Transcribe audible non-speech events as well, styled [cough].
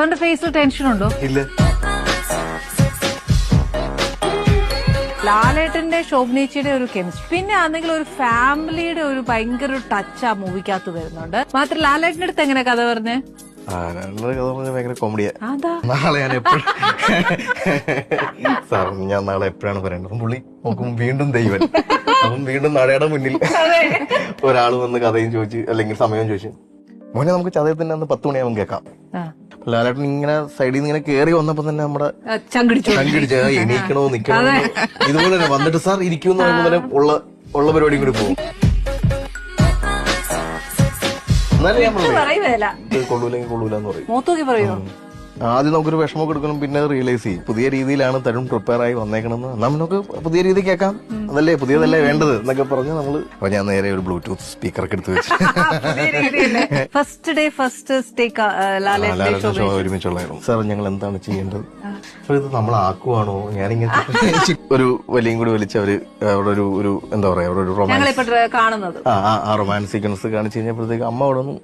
സാറിന്റെ ഫേസിൽ ടെൻഷൻ ഉണ്ടോ? ഇല്ല. ലാലേട്ടന്റെ ശോഭനേച്ചിയുടെ ഒരു കെമിസ്ട്രി പിന്നെ ആണെങ്കിൽ ഒരു ഫാമിലിയുടെ ഒരു ഭയങ്കര ഒരു ടച്ച് ആ മൂവിക്കകത്ത് വരുന്നുണ്ട്. മാത്രം ലാലേട്ടന്റെ അടുത്ത് എങ്ങനെ കഥ പറഞ്ഞ്? ഭയങ്കര കോമഡിയാ നാളെ ഞാൻ എപ്പോഴും [laughs] സാർ ഞാൻ നാളെ എപ്പോഴാണ് പറയേണ്ടത്? പുള്ളി നോക്കും വീണ്ടും ദൈവൻ. അപ്പം വീണ്ടും നടയുടെ മുന്നിൽ ഒരാൾ വന്ന് കഥയും ചോദിച്ചു അല്ലെങ്കിൽ സമയം ചോദിച്ചു മോനെ നമുക്ക് ചതയത്തിന്റെ അന്ന് പത്ത് മണിയാവും കേൾക്കാം. ലാലേട്ടൻ ഇങ്ങനെ സൈഡിൽ നിന്ന് ഇങ്ങനെ കയറി വന്നപ്പോ തന്നെ നമ്മുടെ ചങ്കിടിച്ച്. എണീക്കണോ നിക്കണോ ഇതുപോലെ തന്നെ വന്നിട്ട് സാർ തന്നെ ഉള്ള ഉള്ള പരിപാടി കൂടി പോകും. എന്നാലും ഞാൻ പറയുവേല. ഇത് കൊള്ളൂലെങ്കിൽ കൊള്ളൂല എന്ന് പറയും. മൂത്തൂക്കി പറയോ ആദ്യം നമുക്കൊരു വിഷമം കൊടുക്കണം പിന്നെ റിയലൈസ് ചെയ്യും. പുതിയ രീതിയിലാണ് തരുൺ പ്രിപ്പയർ ആയി വന്നേക്കണമെന്ന് നമുക്ക് പുതിയ രീതി കേൾക്കാം. അതല്ലേ? പുതിയതല്ലേ വേണ്ടത് എന്നൊക്കെ പറഞ്ഞ് നമ്മൾ അപ്പൊ ഞാൻ നേരെ ഒരു ബ്ലൂടൂത്ത് സ്പീക്കറൊക്കെ എടുത്ത് വെച്ച്. ഫസ്റ്റ് ഡേ ഫസ്റ്റ് ഷോ ഒരുമിച്ചുള്ളായിരുന്നു സാർ ഞങ്ങൾ എന്താണ് ചെയ്യേണ്ടത്? അപ്പൊ ഇത് നമ്മളാക്കുവാണോ ഞാനിങ്ങനെ [laughs] ഒരു വലിയും കൂടി വലിച്ച് അവർ അവിടെ ഒരു ഒരു എന്താ പറയാ അവിടെ ഒരു റൊമാൻസ് ആ ആ- റൊമാൻസ് സീക്വൻസ് കാണിച്ചു കഴിഞ്ഞപ്പോഴത്തേക്ക് അമ്മ അവിടെ നിന്ന്